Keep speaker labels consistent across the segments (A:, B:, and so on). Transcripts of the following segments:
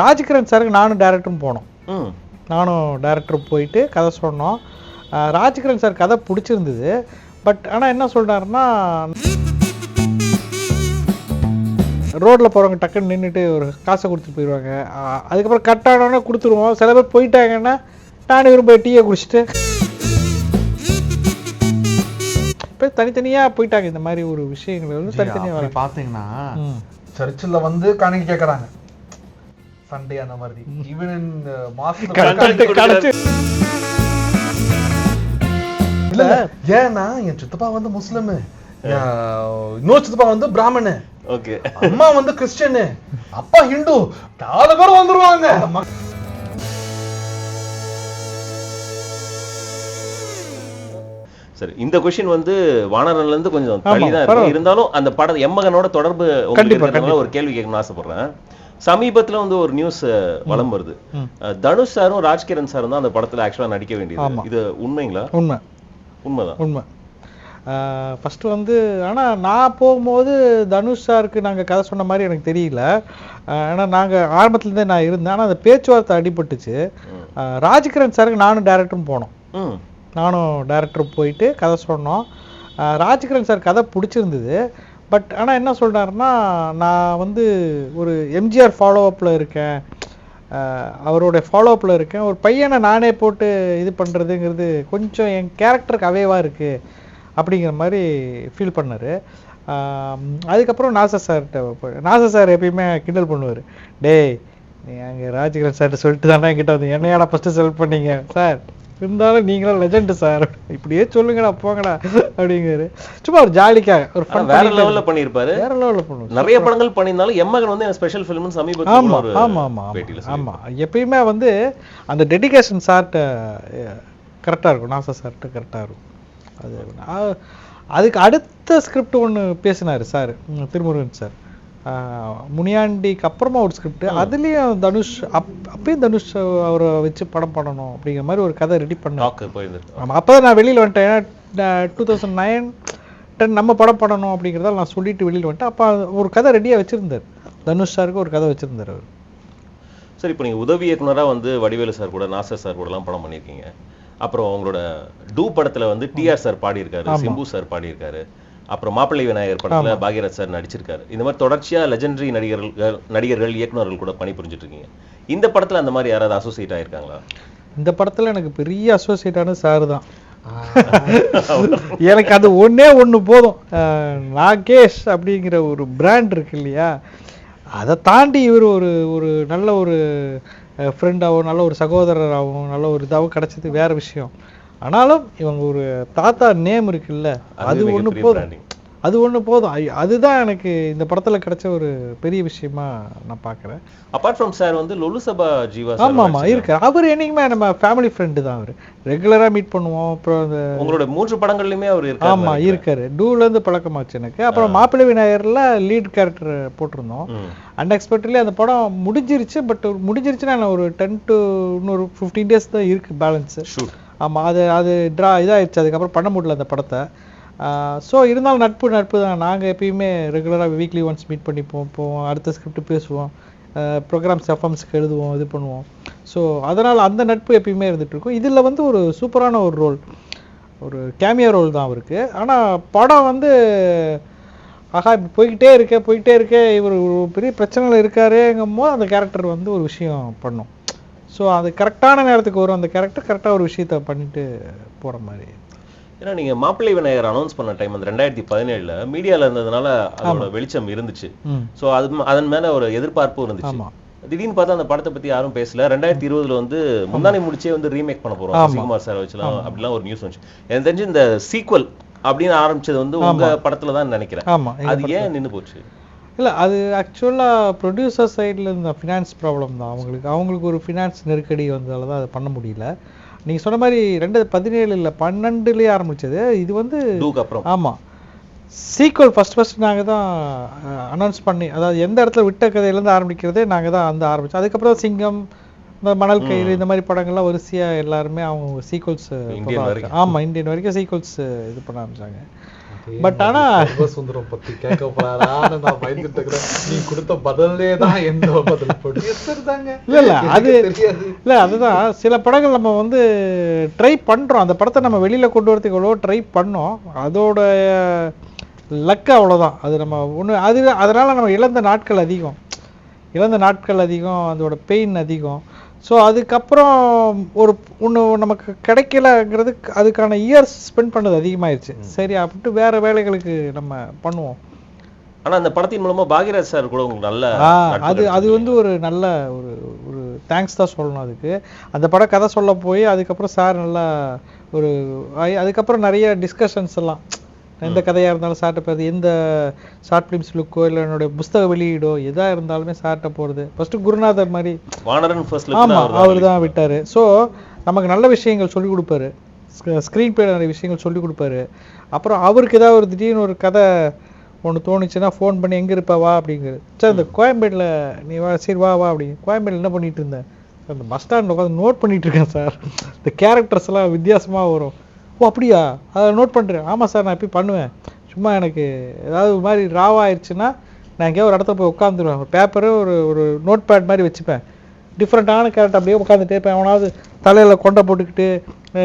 A: ராஜ்கிரண் சாருக்கு நானும் டேரக்டரும் போனோம். நானும் டேரக்டர் போயிட்டு கதை சொன்னோம். ராஜ்கிரண் சார் கதை பிடிச்சிருந்தது. பட் ஆனால் என்ன சொல்றாருன்னா ரோட்டில் போகிறவங்க டக்குன்னு நின்றுட்டு ஒரு காசை கொடுத்துட்டு போயிடுவாங்க அதுக்கப்புறம் கட் ஆனோடனே கொடுத்துருவோம். சில பேர் போயிட்டாங்கன்னா நானும் இவரும் போய் டீயை குடிச்சிட்டு. இப்போ தனித்தனியாக போயிட்டாங்க. இந்த மாதிரி ஒரு விஷயங்கள் வந்து தனித்தனியாக ம்.
B: சர்ச்சில் வந்து காணிக்கை கேக்குறாங்க. சண்டே அந்த மாதிரி. ஈவன்
A: கரெக்ட் கரெக்ட்
B: இல்ல. ஏன்னா என் சித்தப்பா வந்து முஸ்லிம். இன்னொரு சித்தப்பா வந்து பிராமணு.
C: ஓகே.
B: அம்மா வந்து கிறிஸ்டியனு. அப்பா ஹிந்து. நாலு பேர் வந்துருவாங்க.
C: சரி இந்த கொஸ்டின் வந்து வானரன்ல இருந்து கொஞ்சம் தள்ளி தான் இருந்தாலும் அந்த படம் எம்மகனோட தொடர்பு உங்களுக்கு ஒரு கேள்வி கேட்கணும்னு ஆசைப்படுறேன். சமீபத்துல வந்து ஒரு நியூஸ் வலம் வருது. தனுஷ் சாரும் ராஜ்கிரண் சாரும் தான் அந்த படத்துல ஆக்சுவலா நடிக்க வேண்டியது. இது உண்மைங்களா?
A: உண்மை.
C: உண்மைதான்.
A: உண்மை. ஃபஸ்ட்டு வந்து ஆனால் நான் போகும்போது தனுஷ் சாருக்கு நாங்கள் கதை சொன்ன மாதிரி எனக்கு தெரியல. ஆனால் நாங்கள் ஆரம்பத்துலேருந்தே நான் இருந்தேன். ஆனால் அந்த பேச்சுவார்த்தை அடிபட்டுச்சு. ராஜ்கிரண் சாருக்கு நானும் டேரக்டரும் போனோம். நானும் டேரக்டர் போயிட்டு கதை சொன்னோம். ராஜ்கிரண் சார் கதை பிடிச்சிருந்தது. பட் ஆனால் என்ன சொல்கிறாருன்னா நான் வந்து ஒரு எம்ஜிஆர் ஃபாலோஅப்பில் இருக்கேன். அவருடைய ஃபாலோ ஃபாலோஅப்பில் இருக்கேன். ஒரு பையனை நானே போட்டு இது பண்ணுறதுங்கிறது கொஞ்சம் என் கேரக்டருக்கு அவேவாக இருக்குது அப்படிங்கிற மாதிரி ஃபீல் பண்ணார். அதுக்கப்புறம் நாசர் சார்கிட்ட நாசா நாசர் சார் எப்பயுமே கிண்டல் பண்ணுவார். டேய் நீ அங்கே ராஜகிரண் சார்கிட்ட சொல்லிட்டு தானே என்கிட்ட வந்து என்னையாடா ஃபஸ்ட்டு செலக்ட் பண்ணீங்க? சார் இருந்தாலும் நீங்களும் லெஜெண்ட் சார் இப்படியே சொல்லுங்கடா போங்கடா அப்படிங்கிறாரு. சும்மா ஒரு ஜாலிக்காக ஒரு
C: வேற லெவல்ல பண்ணியிருப்பாரு.
A: வேற லெவலில் பண்ணுவோம்
C: நிறைய படங்கள் பண்ணியிருந்தாலும் எம்மகன் வந்து ஸ்பெஷல் ஃபிலிம்னு சமீபத்துல
A: ஆமா ஆமா ஆமா ஆமா எப்பயுமே வந்து அந்த டெடிகேஷன் சார்ட்ட கரெக்டாக இருக்கும். நாசா சார்ட்ட கரெக்டாக இருக்கும். அது அதுக்கு அடுத்த ஸ்கிரிப்ட் ஒன்று பேசினார் சார் திருமுருகன் சார் முனியாண்டிக்கு அப்புறமா ஒரு ஸ்கிரிப்ட் அதுலேயும் தனுஷ் அப் அப்பயும் தனுஷ் அவரை வச்சு படம் பண்ணணும் அப்படிங்கிற மாதிரி ஒரு கதை ரெடி
C: போயிருந்தது
A: ஆமாம் அப்போ நான் வெளியில் வந்துட்டேன். ஏன்னா டூ தௌசண்ட் நைன் டென் நம்ம படம் பண்ணணும் அப்படிங்கிறதால நான் சொல்லிட்டு வெளியில் வந்துட்டேன். அப்போ ஒரு கதை ரெடியாக வச்சுருந்தார். தனுஷ் சாருக்கு ஒரு கதை வச்சுருந்தார் அவர்.
C: சரி இப்போ நீங்க உதவி இயக்குனரா வந்து வடிவேலு சார் கூட நாசர் சார் கூட எல்லாம் படம் பண்ணியிருக்கீங்க. அப்புறம் உங்களோட டூ படத்துல வந்து டிஆர் சார் பாடியிருக்காரு சிம்பு சார் பாடியிருக்காரு. அப்புறம் மாப்பிள்ளை விநாயகர் படத்துல பாக்யராஜ் சார் நடிச்சிருக்காரு. இந்த மாதிரி தொடர்ச்சியா லெஜெண்டரி நடிகர்கள் நடிகர்கள் இயக்குனர்கள் கூட பணிபுரிஞ்சிட்டு இருக்கீங்க இந்த படத்துல அந்த மாதிரி யாராவது அசோசியேட் ஆயிருக்காங்களா?
A: இந்த படத்தில் எனக்கு பெரிய அசோசியேட்டான சார் தான். எனக்கு அது ஒண்ணே ஒண்ணு போதும். நாகேஷ் அப்படிங்கிற ஒரு பிராண்ட் இருக்கு இல்லையா? அதை தாண்டி இவர் ஒரு ஒரு நல்ல ஒரு ஃப்ரெண்டாகவும் நல்ல ஒரு சகோதரராகவும் நல்ல ஒரு இதாகவும் கிடைச்சது வேற விஷயம். ஆனாலும் இவங்க ஒரு தாத்தா நேம் இருக்குல்ல அது
C: மிகப்பெரிய
A: போதும். அது ஒண்ணு போதும். அதுதான் எனக்கு இந்த படத்துல கிடைச்ச ஒரு பெரிய விஷயமா நான் பார்க்குறேன்.
C: அப்பார்ட் ஃப்ரம் சார் வந்து லொலுசபா ஜீவா சார்
A: ஆமா ஆமா இருக்கு. அவர் என்னைக்குமே நம்ம ஃபேமிலி ஃப்ரெண்டு தான் அவர். ரெகுலரா மீட் பண்ணுவோம் அப்புறம் அந்த
C: உங்களோட மூன்று படங்கள்லயுமே அவர் இருக்காரு
A: ஆமா இருக்காரு. டூல இருந்து பழக்கமாச்சு எனக்கு. அப்புறம் மாப்பிள்ளை விநாயகர்ல லீட் கேரக்டர் போட்டிருந்தோம். அன்எக்ஸ்பெக்டட்லி அந்த படம் முடிஞ்சிருச்சு பட் முடிஞ்சிருச்சுன்னா ஒரு டென் டு இன்னொரு ஃபிஃப்டீன் டேஸ் தான் இருக்கு பேலன்ஸ்
C: ஷூட்
A: ஆமாம் அது அது ட்ரா இதாகிடுச்சு அதுக்கப்புறம் பண்ண முடியல அந்த படத்தை. ஸோ இருந்தாலும் நட்பு நட்பு தான் நாங்கள் எப்பயுமே ரெகுலராக வீக்லி ஒன்ஸ் மீட் பண்ணி போவோம். அடுத்த ஸ்கிரிப்ட் பேசுவோம். ப்ரோக்ராம்ஸ் எஃப்எம்ஸ்க்கு எழுதுவோம் இது பண்ணுவோம். ஸோ அதனால் அந்த நட்பு எப்பயுமே இருந்துகிட்ருக்கும். இதில் வந்து ஒரு சூப்பரான ஒரு ரோல் ஒரு கேமியா ரோல் தான் அவருக்கு. ஆனால் படம் வந்து ஆஹா இப்படி போய்கிட்டே இருக்கே போய்கிட்டே இருக்கே இவர் ஒரு பெரிய பிரச்சனையில் இருக்காருங்கும் போது அந்த கேரக்டர் வந்து ஒரு விஷயம் பண்ணும். ஸோ அது கரெக்டான நேரத்துக்கு வரும். அந்த கேரக்டர் கரெக்டாக ஒரு விஷயத்த பண்ணிட்டு போகிற மாதிரி.
C: ஏன்னா நீங்க மாப்பிள்ளை விநாயகர் அனௌன்ஸ் பண்ண டைம் அந்த ரெண்டாயிரத்தி பதினேழுல மீடியால இருந்ததுனால அதோட வெளிச்சம் இருந்துச்சு. சோ அது அதன் மேல ஒரு எதிர்பார்ப்பும் இருந்துச்சு. திடீர்னு பார்த்தா அந்த படத்தை பத்தி யாரும் பேசல. ரெண்டாயிரத்தி இருபதுல வந்து முந்தானி முடிச்சே வந்து ரீமேக் பண்ண போறோம். சசிகுமார் சார் வச்சுலாம் அப்படிலாம் ஒரு நியூஸ் வந்துச்சு. எனக்கு தெரிஞ்சு இந்த சீக்வல் அப்படின்னு ஆரம்பிச்சது வந்து உங்க படத்துல தான் நினைக்கிறேன். அது ஏன் நின்னு போச்சு?
A: இல்லை அது ஆக்சுவலாக ப்ரொடியூசர் சைடில் இந்த ஃபினான்ஸ் ப்ராப்ளம் தான். அவங்களுக்கு அவங்களுக்கு ஒரு ஃபினான்ஸ் நெருக்கடி வந்ததால தான் அதை பண்ண முடியல. நீங்கள் சொன்ன மாதிரி ரெண்டு பதினேழு இல்லை பன்னெண்டுலேயே ஆரம்பிச்சது. இது வந்து
C: அப்புறம்.
A: ஆமாம் சீக்வல் ஃபர்ஸ்ட் ஃபர்ஸ்ட் நாங்கள் தான் அனௌன்ஸ் பண்ணி அதாவது எந்த இடத்துல விட்ட கதையிலேருந்து ஆரம்பிக்கிறதே நாங்கள் தான் அந்த ஆரம்பிச்சோம். அதுக்கப்புறம் சிங்கம் இந்த மணல் கயிறு இந்த மாதிரி படங்கள்லாம் வரிசையாக எல்லாருமே அவங்க சீக்வல்ஸ். ஆமாம் இந்தியன் வரைக்கும். சீக்வல்ஸ் இது பண்ண ஆரம்பிச்சாங்க. பட் ஆனா
B: சுந்தரம் பத்தி கேட்க போறாரான்னு நான் பயந்துட்டு இருக்கிறேன் நீ கொடுத்த பதிலே தான் எந்த பதில் ப்ரொடியூசர் தாங்க.
A: இல்ல இல்ல அது இல்ல அதுதான். சில படங்கள் நம்ம வந்து ட்ரை பண்றோம். அந்த படத்தை நம்ம வெளியில கொண்டு வரதுக்கு எவ்வளோ ட்ரை பண்ணோம். அதோட லக்கு அவ்வளவுதான். அது நம்ம ஒண்ணு அது அதனால நம்ம இழந்த நாட்கள் அதிகம். இழந்த நாட்கள் அதிகம் அதோட பெயின் அதிகம். ஸோ அதுக்கப்புறம் ஒரு ஒன்று நமக்கு கிடைக்கலங்கிறது அதுக்கான இயர்ஸ் ஸ்பெண்ட் பண்ணது அதிகமாயிருச்சு. சரி அப்படின்ட்டு வேற வேலைகளுக்கு நம்ம பண்ணுவோம்.
C: ஆனா அந்த படத்தின் மூலமா பாக்யராஜ் சார் கூட உங்களுக்கு நல்ல
A: அது அது வந்து ஒரு நல்ல ஒரு ஒரு தேங்க்ஸ் தான் சொல்லணும் அதுக்கு. அந்த படம் கதை சொல்ல போய் அதுக்கப்புறம் சார் நல்லா ஒரு அதுக்கப்புறம் நிறைய டிஸ்கஷன்ஸ் எல்லாம். எந்த கதையா இருந்தாலும் சார்ட்ட போகிறது எந்த ஷார்ட் ஃபிலிம்ஸ் லுக்கோ இல்லை என்னுடைய புஸ்தக வெளியீடோ எதா இருந்தாலுமே சார்ட்ட போறது. ஃபர்ஸ்ட் குருநாதர் மாதிரி.
C: வானரன் ஃபர்ஸ்ட்
A: ஆமா அவர் தான் விட்டாரு. ஸோ நமக்கு நல்ல விஷயங்கள் சொல்லி கொடுப்பாரு. ஸ்க்ரீன் பிளே நிறைய விஷயங்கள் சொல்லி கொடுப்பாரு. அப்புறம் அவருக்கு ஏதாவது ஒரு திடீர்னு ஒரு கதை ஒன்று தோணுச்சுன்னா ஃபோன் பண்ணி எங்க இருப்ப? வா அப்படிங்கிறது. சார் இந்த கோயம்பேட்டில் நீ வா சரி வா வா அப்படிங்க கோயம்பேட்டில் என்ன பண்ணிட்டு இருந்தேன்? "சார், இந்த பஸ் ஸ்டாண்டில் உட்காந்து நோட் பண்ணிட்டு இருக்கேன் சார். இந்த கேரக்டர்ஸ் எல்லாம் வித்தியாசமா வரும். ஓ அப்படியா? அதை நோட் பண்ணுறேன் ஆமாம் சார் நான் எப்படி பண்ணுவேன். சும்மா எனக்கு ஏதாவது ஒரு மாதிரி ராவா ஆயிடுச்சுன்னா நான் எங்கேயோ ஒரு இடத்துல போய் உட்காந்துருவேன் ஒரு பேப்பரு ஒரு ஒரு நோட் பேட் மாதிரி வச்சுப்பேன். டிஃப்ரெண்ட்டான கேரக்டர் அப்படியே உட்காந்துட்டே இருப்பேன் அவனாவது தலையில் கொண்டை போட்டுக்கிட்டு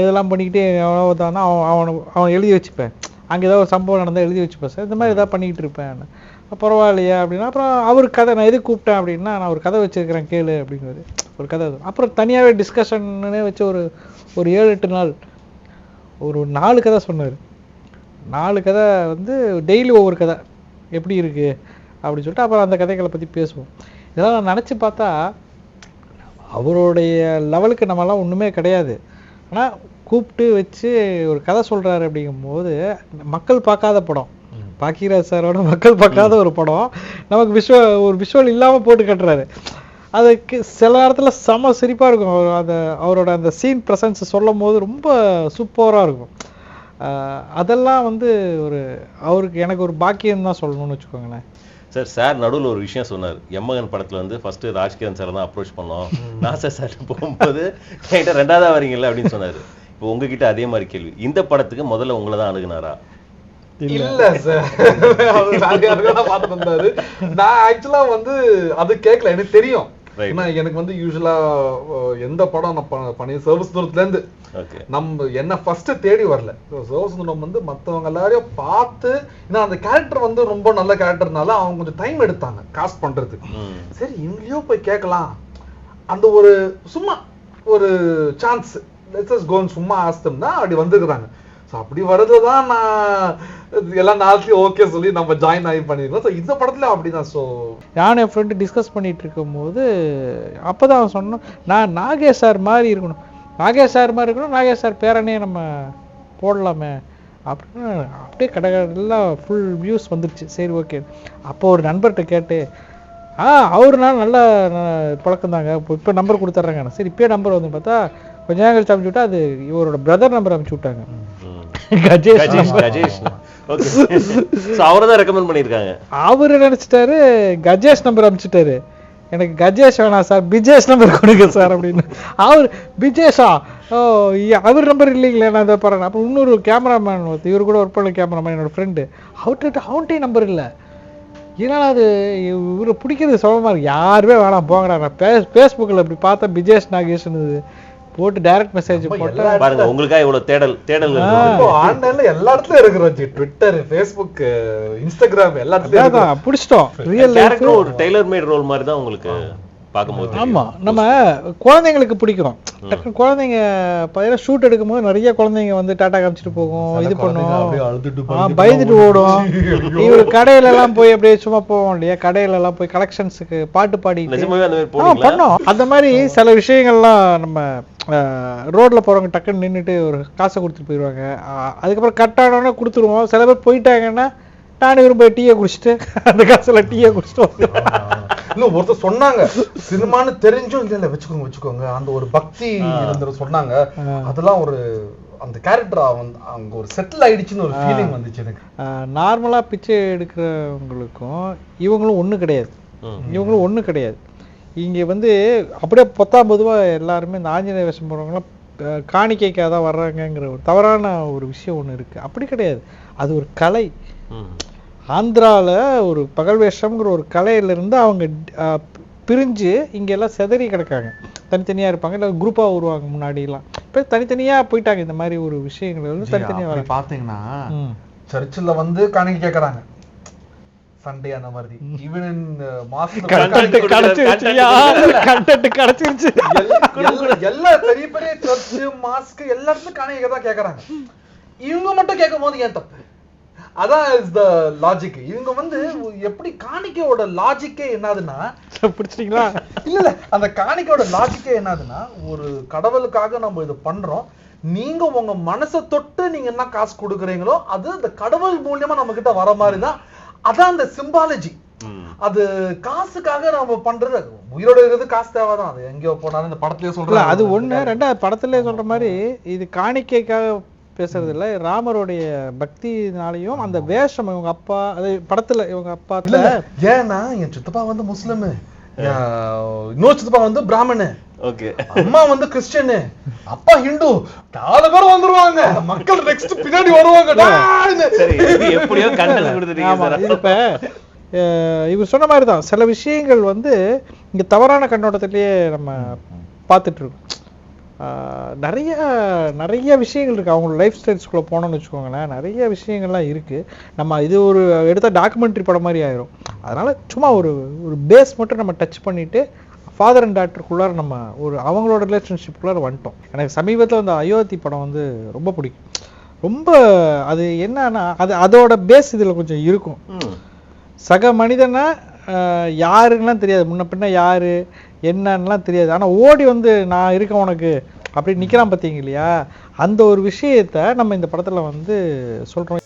A: இதெல்லாம் பண்ணிக்கிட்டு எவனோ தானா அவன் அவனை அவன் எழுதி வச்சுப்பேன். அங்கே ஏதாவது ஒரு சம்பவம் நடந்தால் எழுதி வச்சுப்பேன் சார். இந்த மாதிரி ஏதாவது பண்ணிக்கிட்டு இருப்பேன் பரவாயில்லையா அப்படின்னா அப்புறம் அவர் கதை நான் எதுக்கு கூப்பிட்டேன் அப்படின்னா நான் ஒரு கதை வச்சிருக்கிறேன் கேளு அப்படிங்கிறது ஒரு கதை அப்புறம் தனியாகவே டிஸ்கஷன்னு வச்சு ஒரு ஒரு ஏழு எட்டு நாள் ஒரு நாலு கதை சொன்னார். நாலு கதை வந்து டெய்லி ஒவ்வொரு கதை. எப்படி இருக்கு? அப்படின்னு சொல்லிட்டு அப்புறம் அந்த கதைகளை பற்றி பேசுவோம். இதெல்லாம் நான் நினச்சி பார்த்தா அவருடைய லெவலுக்கு நம்மலாம் ஒன்றுமே கிடையாது. ஆனால் கூப்பிட்டு வச்சு ஒரு கதை சொல்றாரு அப்படிங்கும்போது மக்கள் பார்க்காத படம். பாக்கியராஜ் சாரோட மக்கள் பார்க்காத ஒரு படம். நமக்கு விஷுவல் ஒரு விஷுவல் இல்லாமல் போட்டு கட்டுறாரு. அதுக்கு சில நேரத்துல செம சிரிப்பா இருக்கும். அவர் அந்த அவரோட அந்த சீன் ப்ரெசன்ஸ் சொல்லும் போது ரொம்ப சூப்பரா இருக்கும். அதெல்லாம் வந்து ஒரு அவருக்கு எனக்கு ஒரு பாக்கியம் தான் சொல்லணும்னு வச்சுக்கோங்களேன்.
C: சார் சார் நடுவுல ஒரு விஷயம் சொன்னார். எம்மகன் படத்துல வந்து ஃபர்ஸ்ட் ராஜ்கிரண் சார் தான் அப்ரோச் பண்ணோம். நாசா சார் போகும்போது என்கிட்ட ரெண்டாவதா வரீங்கல்ல? அப்படின்னு சொன்னாரு. இப்போ உங்ககிட்ட அதே மாதிரி கேள்வி. இந்த படத்துக்கு முதல்ல உங்களை தான் அணுகுனாரா?
B: இல்ல. சார். பார்த்துட்டு வந்தாரு நான் ஆக்சுவலா வந்து அது கேட்கல எனக்கு தெரியும். ஏன்னா எனக்கு வந்து யூஸ்வலா எந்த படம் நான் பண்ணி சர்வீஸ் தூரத்துல இருந்து
C: ஓகே
B: நம்ம என்ன ஃபர்ஸ்ட் தேடி வரல. சிவசுந்தரம் வந்து மத்தவங்க எல்லாரையும் பார்த்து ஏன்னா அந்த கேரக்டர் வந்து ரொம்ப நல்ல கேரக்டர்னால அவங்க கொஞ்சம் டைம் எடுத்தாங்க காஸ்ட் பண்றதுக்கு.
C: ம்.
B: சரி இங்கேயோ போய் கேட்கலாம். அந்த ஒரு சும்மா ஒரு சான்ஸ் லெட்ஸ் கோன் சும்மா ஆஸ்தம்னா அப்படி வந்துருக்குறாங்க. ஸோ அப்படி வர்றது தான் நான் எல்லா நாளையும் ஓகே சொல்லி நம்ம ஜாயின் ஆகி பண்ணிருக்கோம். ஸோ இந்த படத்துல அப்படிதான். ஸோ
A: நான் என் ஃப்ரெண்டு டிஸ்கஸ் பண்ணிட்டு இருக்கும்போது அப்பதான் அவன் சொன்னான் நான் நாகேஷ் சார் மாதிரி இருக்கணும். நாகேஷ் சார் மாதிரி இருக்கணும் நாகேஷ் சார் பேரனே நம்ம போடலாமே. அப்படின்னு அப்படியே கடை எல்லாம் ஃபுல் வியூஸ் வந்துருச்சு. சரி ஓகே அப்போ ஒரு நண்பர்கிட்ட கேட்டு ஆ அவருனால நல்ல பழக்கம் தாங்க இப்போ இப்போ நம்பர் கொடுத்துட்றாங்க. சரி இப்போயே நம்பர் வந்து பார்த்தா கொஞ்ச நேரம் கழிச்சு அனுப்பிச்சு விட்டா அது இவரோட பிரதர் நம்பர் அனுப்பிச்சு விட்டாங்க. கஜேஷ்.
C: கஜேஷ் அவரை தான் ரெக்கமெண்ட் பண்ணியிருக்காங்க.
A: அவரு நினைச்சிட்டாரு கஜேஷ் நம்பர் அனுப்பிச்சிட்டாரு எனக்கு கஜேஷ் வேணாம் சார் பிஜேஷ் நம்பர் கொடுங்க சார் அப்படின்னு. அவர் பிஜேஷா? ஓ அவர் நம்பர் இல்லைங்களே நான் இதை பாருங்க. அப்போ இன்னொரு கேமராமேன் இவர் கூட ஒர்க் பண்ண கேமராமேன் என்னோட ஃப்ரெண்டு அவர்கிட்ட அவன்கிட்டே நம்பர் இல்லை. இதனால அது இவரை பிடிக்கிறது சுலபமா இருக்கு. யாருமே வேணாம் போங்கடா. நான் ஃபேஸ் ஃபேஸ்புக்கில் இப்படி பார்த்தா பிஜேஷ் நாகேஷ்னு போட்டு டைரக்ட் மெசேஜ் போட்டு
C: பாருங்க உங்களுக்காக இவ்வளவு தேடல் தேடல்
B: ஆன்லைன்ல எல்லா இடத்துலயும் இருக்கிறோம் ட்விட்டர் ஃபேஸ்புக் இன்ஸ்டாகிராம் எல்லா இடத்துலயும்
A: பிடிச்சிட்டோம். ரியல் லைஃப்
C: ஒரு டெய்லர் மேட் ரோல் மாதிரி தான் உங்களுக்கு பார்க்கும்போது.
A: ஆமா நம்ம குழந்தைங்களுக்கு பிடிக்கும். டக்குனு குழந்தைங்க பார்த்தீங்கன்னா ஷூட் எடுக்கும்போது நிறைய குழந்தைங்க வந்து டாட்டா காமிச்சிட்டு போகும் இது பண்ணும்.
B: படுத்துட்டு
A: பயந்துட்டு ஓடும். இவர் கடையில எல்லாம் போய் அப்படியே சும்மா போவோம் இல்லையா? கடையில எல்லாம் போய் கலெக்ஷன்ஸுக்கு பாட்டு பாடிட்டு.
C: நிஜமாவே அந்த மாதிரி
A: ஆ,
C: போனீங்களா
A: பண்ணோம். அந்த மாதிரி சில விஷயங்கள்லாம் நம்ம ரோட்ல போறவங்க டக்குன்னு நின்னுட்டு ஒரு காசை கொடுத்துட்டு போயிடுவாங்க அதுக்கப்புறம் கட் ஆனோடனே கொடுத்துருவோம். சில பேர் போயிட்டாங்கன்னா நானும் இவரும் போய் டீயை குடிச்சிட்டு அந்த காசுல டீயை குடிச்சிட்டு.
B: இல்ல ஒருத்தர் சொன்னாங்க. சினிமான்னு தெரிஞ்சும் இல்ல இல்ல வச்சுக்கோங்க வச்சுக்கோங்க. அந்த ஒரு பக்தி இருந்தது சொன்னாங்க. அதெல்லாம் ஒரு அந்த கேரக்டர் வந்து அங்க ஒரு செட்டில் ஆயிடுச்சுன்னு ஒரு ஃபீலிங் வந்துச்சு எனக்கு.
A: நார்மலா பிச்சை எடுக்கிறவங்களுக்கும் இவங்களும் ஒண்ணு கிடையாது. இவங்களும் ஒண்ணு கிடையாது. இங்க வந்து அப்படியே பத்தாம் பொதுவா எல்லாருமே இந்த ஆஞ்சநேய வேஷம் போடுறவங்களாம் அஹ், காணிக்கைக்காக தான் வர்றாங்கங்கிற ஒரு தவறான ஒரு விஷயம் ஒன்று இருக்கு. அப்படி கிடையாது. அது ஒரு கலை.
C: ம்.
A: ஆந்திரால ஒரு பகல் வேஷம்ங்கிற ஒரு கலையில இருந்து அவங்க பிரிஞ்சு இங்க எல்லாம் செதறி கிடக்காங்க. தனித்தனியா இருப்பாங்க. இல்லை குரூப்பா வருவாங்க முன்னாடி எல்லாம் இப்போ தனித்தனியா போயிட்டாங்க. இந்த மாதிரி ஒரு விஷயங்கள் வந்து தனித்தனியா
B: அப்படி
A: வர
B: பாத்தீங்கன்னா
A: ம்.
B: சர்ச்சில் வந்து காணிக்கை கேக்குறாங்க. சண்டே அந்த மாதிரி. ஈவன்
A: கண்டென்ட் கிடைச்சிருச்சு.
B: எல்லா- எல்லா பெரிய பெரிய சர்ச் மாஸ்க் எல்லாத்துக்கும் காணிக்கை தான் கேக்குறாங்க. இவங்க மட்டும் கேட்கும் போது ஏன் தப்பு? அதான் இஸ் த லாஜிக் இவங்க வந்து எப்படி காணிக்கையோட லாஜிக்கே என்னதுன்னா
A: பிடிச்சிட்டீங்களா?
B: இல்ல இல்ல. அந்த காணிக்கையோட லாஜிக்கே என்னதுன்னா ஒரு கடவுளுக்காக நம்ம இது பண்றோம். நீங்க உங்க மனசை தொட்டு நீங்க என்ன காசு கொடுக்குறீங்களோ அது அந்த கடவுள் மூலியமா நம்ம கிட்ட வர மாதிரி தான் அதான் அந்த சிம்பாலஜி. அது காசுக்காக நம்ம பண்றது உயிரோட இருக்கிறது காசு தேவைதான். அது எங்கேயோ போனாலும் இந்த படத்துலயே
A: இல்ல
B: சொல்றாங்க
A: அது ஒண்ணு ரெண்டாவது படத்துல சொல்ற மாதிரி இது காணிக்கைக்காக பேசுறது இல்ல ராமருடைய பக்தினாலையும் அந்த வேஷம் இவங்க அப்பா அது படத்துல இவங்க
B: இல்ல. ஏன்னா என் சித்தப்பா வந்து முஸ்லிம். இன்னொரு சித்தப்பா வந்து பிராமணு.
C: ஓகே.
B: அம்மா வந்து கிறிஸ்டியனு. அப்பா ஹிந்து. நாலு பேர் வந்துருவாங்க. மக்கள் நெக்ஸ்ட் பின்னாடி வருவாங்க.
C: சரி இது எப்படியோ கண்டல் கொடுத்துட்டீங்க
A: இப்ப இவர் சொன்ன மாதிரி தான் சில விஷயங்கள் வந்து இங்க தவறான கண்ணோட்டத்திலேயே நம்ம பார்த்துட்டு இருக்கோம். நிறைய நிறைய விஷயங்கள் இருக்கு. அவங்களோட லைஃப் ஸ்டைல்ஸ்குள்ள போனோம்னு வச்சுக்கோங்களேன். நிறைய விஷயங்கள்லாம் இருக்கு. நம்ம இது ஒரு எடுத்த டாக்குமெண்ட்ரி படம் மாதிரி ஆயிரும். அதனால சும்மா ஒரு ஒரு பேஸ் மட்டும் நம்ம டச் பண்ணிட்டு ஃபாதர் அண்ட் டாக்டருக்குள்ளார நம்ம ஒரு அவங்களோட ரிலேஷன்ஷிப்புக்குள்ளார வந்துட்டோம். எனக்கு சமீபத்தில் அந்த அயோத்தி படம் வந்து ரொம்ப பிடிக்கும். ரொம்ப அது என்னன்னா அது அதோட பேஸ் இதுல கொஞ்சம் இருக்கும். சக மனிதனை யாருன்னெலாம் தெரியாது. முன்ன பின்ன யாரு என்னன்னுலாம் தெரியாது. ஆனா ஓடி வந்து நான் இருக்கேன் உனக்கு அப்படி நிக்கிறான் பார்த்தீங்க இல்லையா? அந்த ஒரு விஷயத்த நம்ம இந்த படத்துல வந்து சொல்றோம்.